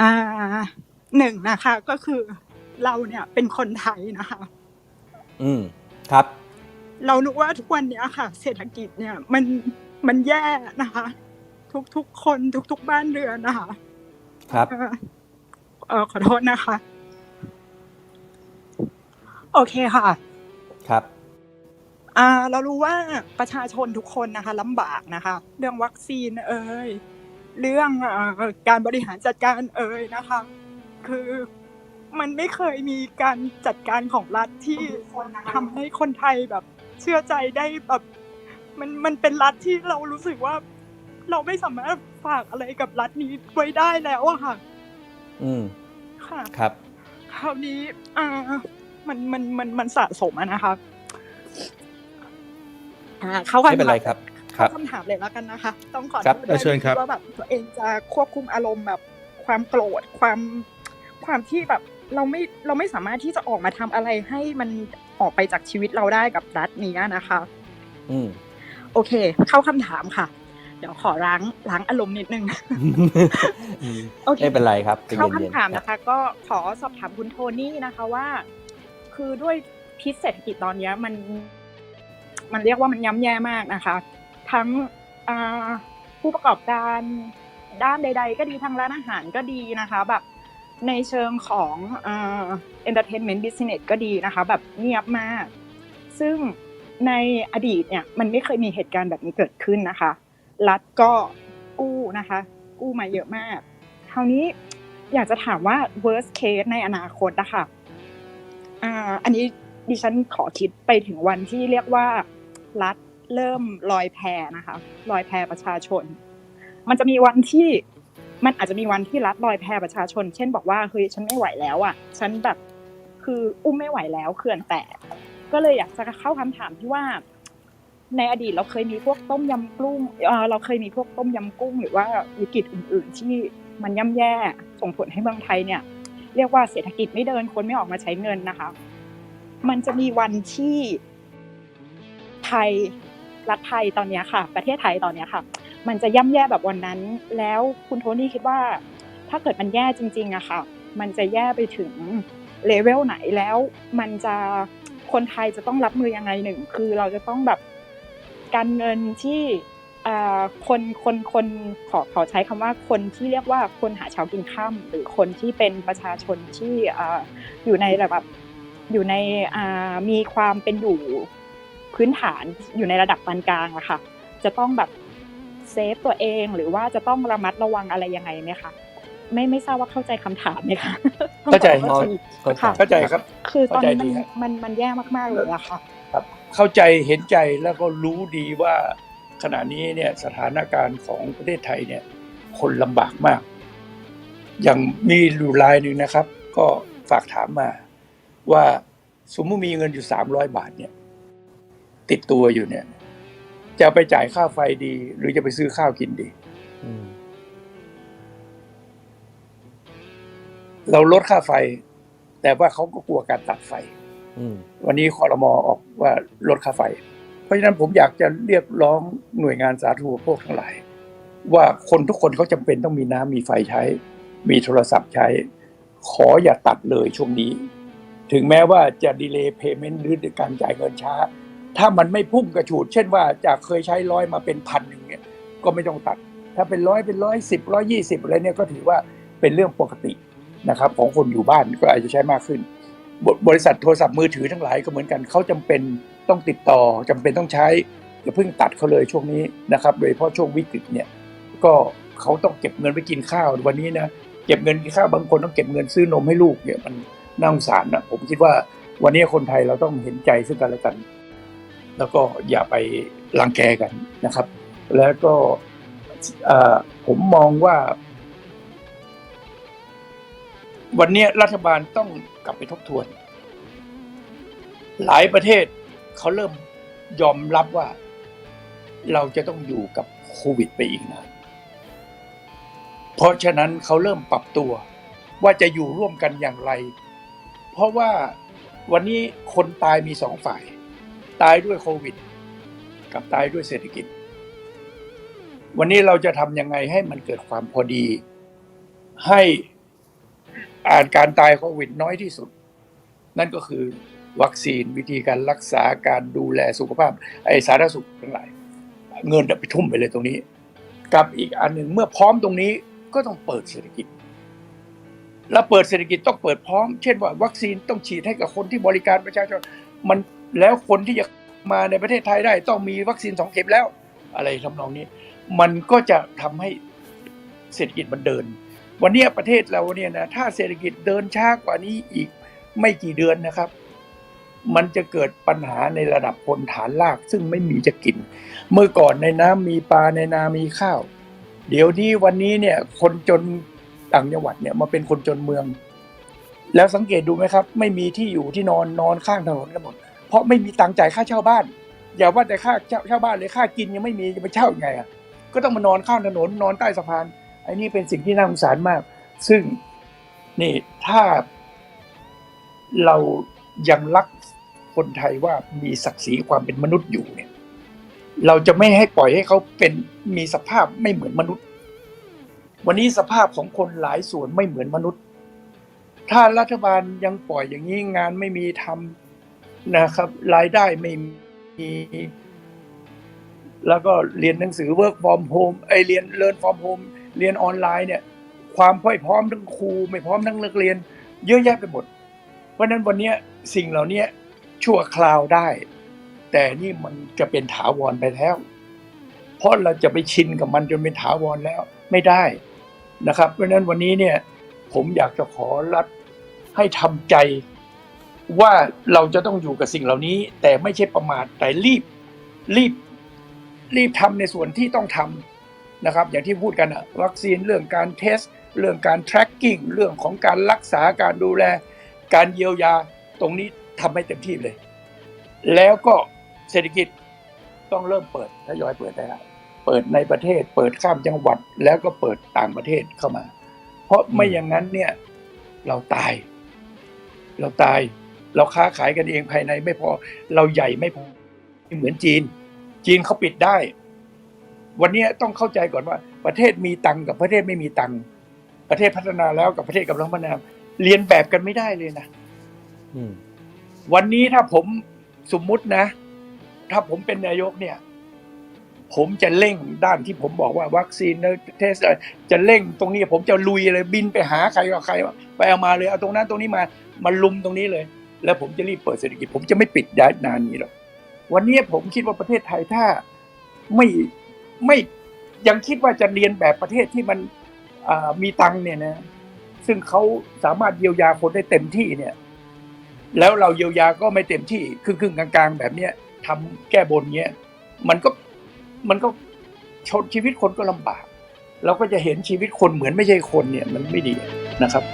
อ่าหนึ่งนะคะ ก็คือเราเนี่ยเป็นคนไทยนะคะ อืมครับ เรารู้ว่าทุกวันเนี้ยค่ะ เศรษฐกิจเนี่ย มันมันแย่นะคะ ทุกทุกๆคนทุกทุกๆบ้านเรือนนะคะ ครับ เอ่อเออขอโทษนะคะ โอเคค่ะ ครับ อ่า เรารู้ว่าประชาชนทุกคนนะคะลำบากนะคะ เรื่องวัคซีนเอ่ย เรื่องเอ่อการบริหารจัดการเอ่ยนะคะ คือมันไม่เคยมีการจัดการของรัฐที่ทำให้คนไทยแบบเชื่อใจได้แบบมันมันเป็นรัฐที่เรารู้สึกว่า เราไม่สามารถฝากอะไรกับรัฐนี้ไว้ได้แล้วอะค่ะ อืมค่ะครับ คราวนี้ อ่า มันมันมันมันสะสมอะนะคะอ่าเข้าไม่คำเป็นถาไรมครับค เข้ารับคำถามเลยแล้วกันนะคะ ต้องขอครับโทษได้เชิญครับว่าแบบตัวเองจะควบคุมอารมณ์แบบความโกรธความความที่แบบเราไม่เราไม่สามารถที่จะออกมาทำอะไรให้มันออกไปจากชีวิตเราได้กับรัฐนี้นะคะ อืมโอเค เข้าคำถามค่ะ เดี๋ยวขอล้างล้างอารมณ์นิดนึงอืมโอเคไม่เป็นไรครับใจเข้าย็นๆคำถามครับนะคะ ก็ขอสอบถามคุณโทนี่นะคะว่า คือด้วยพิษเศรษฐกิจตอนเนี้ยมัน มันเรียกว่ามันย่ำแย่มากนะคะ ทั้งผู้ประกอบการด้านใด ๆ ก็ดีทางร้านอาหารก็ดีนะคะแบบในเชิงของเอ่า entertainment business ก็ดีนะคะแบบเงียบมาก ซึ่งในอดีตเนี่ยมันไม่เคยมีเหตุการณ์แบบนี้เกิดขึ้นนะคะ รัฐก็กู้นะคะ กู้มาเยอะมาก คราวนี้อยากจะถามว่า worst case ในอนาคตนะคะอ,อันนี้ดิฉันขอคิดไปถึงวันที่เรียกว่ารัฐ เริ่มลอยแพนะคะลอยแพประชาชน มันจะมีวันที่มันอาจจะมีวันที่รัฐลอยแพประชาชน เช่นบอกว่าเฮ้ยฉันไม่ไหวแล้วอะ ฉันแบบคืออุ้มไม่ไหวแล้วเขื่อนแตกก็เลยอยากจะเข้าคำถามที่ว่า ในอดีตเราเคยมีพวกต้มยำกุ้งเราเคยมีพวกต้มยำกุ้ง หรือว่าวิกฤตอื่น ๆ ที่มันย่ำแย่ส่งผลให้เมืองไทยเนี่ย เรียกว่าเศรษฐกิจไม่เดินคนไม่ออกมาใช้เงินนะคะ มันจะมีวันที่ไทย รัฐไทยตอนนี้ค่ะ ประเทศไทยตอนนี้ค่ะ มันจะย่ำแย่แบบวันนั้น แล้วคุณโทนี่คิดว่า ถ้าเกิดมันแย่จริงๆอะค่ะ มันจะแย่ไปถึงเลเวลไหนแล้ว มันจะคนไทยจะต้องรับมือยังไงหนึ่ง คือเราจะต้องแบบการเงินที่คนคนคนขอขอใช้คำว่าคนที่เรียกว่าคนหาเช้ากินข้าหรือคนที่เป็นประชาชนที่อยู่ในระดับอยู่ในมีความเป็นอยู่ พื้นฐานอยู่ในระดับปานกลางอะค่ะ จะต้องแบบเซฟตัวเองหรือว่าจะต้องระมัดระวังอะไรยังไงไหมคะไม่ไม่ทราบว่าเข้าใจคำถามไหมคะเข้าใจต้องขอโทษทีเข้าใจค่ะเข้าใจครับ คือตอนนี้เข้าใจดีมันครับมันมันแย่มากๆเลยอะค่ะครับ เข้าใจเห็นใจแล้วก็รู้ดีว่าขณะนี้เนี่ยสถานการณ์ของประเทศไทยเนี่ย คนลำบากมาก อย่างมีอยู่รายหนึ่งนะครับ ก็ฝากถามมาว่าสมมติมีเงินอยู่สามร้อยบาทเนี่ย ติดตัวอยู่เนี่ย จะเอาไปจ่ายค่าไฟดี หรือจะไปซื้อข้าวกินดีอืมเราลดค่าไฟ แต่ว่าเขาก็กลัวการตัดไฟอืมวันนี้คอรมอออกว่าลดค่าไฟ เพราะฉะนั้นผมอยากจะเรียกร้องหน่วยงานสาธารณูปโภคทั้งหลาย ว่าคนทุกคนเขาจำเป็นต้องมีน้ำมีไฟใช้ มีโทรศัพท์ใช้ ขออย่าตัดเลยช่วงนี้ ถึงแม้ว่าจะดีเลย์เพย์เมนต์หรือการจ่ายเงินช้า ถ้ามันไม่พุ่งกระฉูด เช่นว่าจากเคยใช้ร้อยมาเป็นพันหนึ่งเนี่ยก็ไม่ต้องตัด ถ้าเป็นร้อยเป็นร้อยสิบร้อยยี่สิบอะไรเนี่ยก็ถือว่าเป็นเรื่องปกตินะครับของคนอยู่บ้านก็อาจจะใช้มากขึ้นบบริษัทโทรศัพท์มือถือทั้งหลายก็เหมือนกันเขาจำเป็นต้องติดต่อจำเป็นต้องใช้อย่าเพิ่งตัดเขาเลยช่วงนี้นะครับโดยเฉพาะช่วงวิกฤตเนี่ยก็เขาต้องเก็บเงินไปกินข้าววันนี้นะเก็บเงินกินข้าวบางคนต้องเก็บเงินซื้อนมให้ลูกเนี่ยมันน่าสงสารนะผมคิดว่าวันนี้คนไทยเราต้องเห็นใจซึ่งกันและกัน แล้วก็อย่าไปรังแกกันนะครับ แล้วก็ผมมองว่า วันนี้รัฐบาลต้องกลับไปทบทวน หลายประเทศเขาเริ่มยอมรับว่า เราจะต้องอยู่กับโควิดไปอีกนานเพราะฉะนั้นเขาเริ่มปรับตัวว่าจะอยู่ร่วมกันอย่างไร เพราะว่าวันนี้คนตายมีสองฝ่าย ตายด้วยโควิด กับตายด้วยเศรษฐกิจ วันนี้เราจะทำยังไงให้มันเกิดความพอดี ให้อ่านการตายโควิดน้อยที่สุด นั่นก็คือวัคซีนวิธีการรักษาการดูแลสุขภาพ ไอสาธารณสุขทั้งหลาย เงินไปทุ่มไปเลยตรงนี้ กับอีกอันหนึ่งเมื่อพร้อมตรงนี้ก็ต้องเปิดเศรษฐกิจแล้วเปิดเศรษฐกิจต้องเปิดพร้อม เช่นว่าวัคซีนต้องฉีดให้กับคนที่บริการประชาชนมัน แล้วคนที่จะมาในประเทศไทยได้ต้องมีวัคซีนสองเข็มแล้ว อะไรทำนองนี้ มันก็จะทำให้เศรษฐกิจมันเดิน วันนี้ประเทศเราเนี่ยนะถ้าเศรษฐกิจเดินช้ากว่านี้อีกไม่กี่เดือนนะครับ มันจะเกิดปัญหาในระดับคนฐานราก ซึ่งไม่มีจะกิน เมื่อก่อนในน้ำมีปลาในนามีข้าว เดี๋ยวนี้วันนี้เนี่ยคนจนต่างจังหวัดเนี่ยมาเป็นคนจนเมือง แล้วสังเกตดูไหมครับ ไม่มีที่อยู่ที่นอนนอนข้างถนนกันหมด เพราะไม่มีตังค์จ่ายค่าเช่าบ้าน อย่าว่าแต่ค่าเช่าเช่าบ้านเลยค่ากินยังไม่มีจะไปเช่ายังไงอะก็ต้องมานอนข้างถนนนอนใต้สะพานไอ้นี่เป็นสิ่งที่น่าสงสารมาก ซึ่งนี่ถ้าเรายังรักคนไทยว่ามีศักดิ์ศรีความเป็นมนุษย์อยู่เนี่ย เราจะไม่ให้ปล่อยให้เขาเป็นมีสภาพไม่เหมือนมนุษย์ วันนี้สภาพของคนหลายส่วนไม่เหมือนมนุษย์ ถ้ารัฐบาลยังปล่อยอย่างนี้งานไม่มีทำ นะครับ รายได้ไม่มี แล้วก็เรียนหนังสือ work from home ไอเรียน learn from home เรียนออนไลน์เนี่ย ความไม่พร้อมทั้งครู ไม่พร้อมทั้งนักเรียน เยอะแยะไปหมด เพราะนั้นวันนี้สิ่งเหล่านี้ชั่วคราวได้ แต่นี่มันจะเป็นถาวรไปแล้ว เพราะเราจะไปชินกับมันจนเป็นถาวรแล้วไม่ได้นะครับ เพราะฉะนั้นวันนี้เนี่ยผมอยากจะขอรัฐให้ทำใจ ว่าเราจะต้องอยู่กับสิ่งเหล่านี้ แต่ไม่ใช่ประมาทแต่รีบรีบรีบทำในส่วนที่ต้องทำนะครับ อย่างที่พูดกันอะวัคซีนเรื่องการเทส เรื่องการ tracking เรื่องของการรักษาการดูแล การเยียวยาตรงนี้ทำให้เต็มที่เลย แล้วก็เศรษฐกิจต้องเริ่มเปิดทยอยเปิดได้แล้วเปิดในประเทศ เปิดข้ามจังหวัดแล้วก็เปิดต่างประเทศเข้ามา เพราะไม่อย่างนั้นเนี่ยเราตาย เราตาย เราค้าขายกันเองภายในไม่พอ เราใหญ่ไม่พอไม่เหมือนจีน จีนเขาปิดได้ วันนี้ต้องเข้าใจก่อนว่า ประเทศมีตังค์กับประเทศไม่มีตังค์ประเทศพัฒนาแล้วกับประเทศกำลังพัฒนาเรียนแบบกันไม่ได้เลยนะอืมวันนี้ถ้าผมสมมุตินะ ถ้าผมเป็นนายกเนี่ย ผมจะเร่งด้านที่ผมบอกว่า วัคซีนเทสจะเร่งตรงนี้ ผมจะลุยเลยบินไปหาใครก็ใครไปเอามาเลยเอาตรงนั้นตรงนี้มามาลุมตรงนี้เลย แล้วผมจะรีบเปิดเศรษฐกิจ ผมจะไม่ปิดย้านานนี้หรอกวันนี้ผมคิดว่าประเทศไทยถ้าไม่ไม่ยังคิดว่าจะเรียนแบบประเทศที่มันมีตังเนี่ยนะ ซึ่งเขาสามารถเยียวยาคนได้เต็มที่เนี่ย แล้วเราเยียวยาก็ไม่เต็มที่ครึ่งๆกลางๆ แบบเนี้ยทำแก้บนเนี้ยมันก็มันก็ชนชีวิตคนก็ลำบาก เราก็จะเห็นชีวิตคนเหมือนไม่ใช่คนเนี่ยมันไม่ดีนะครับ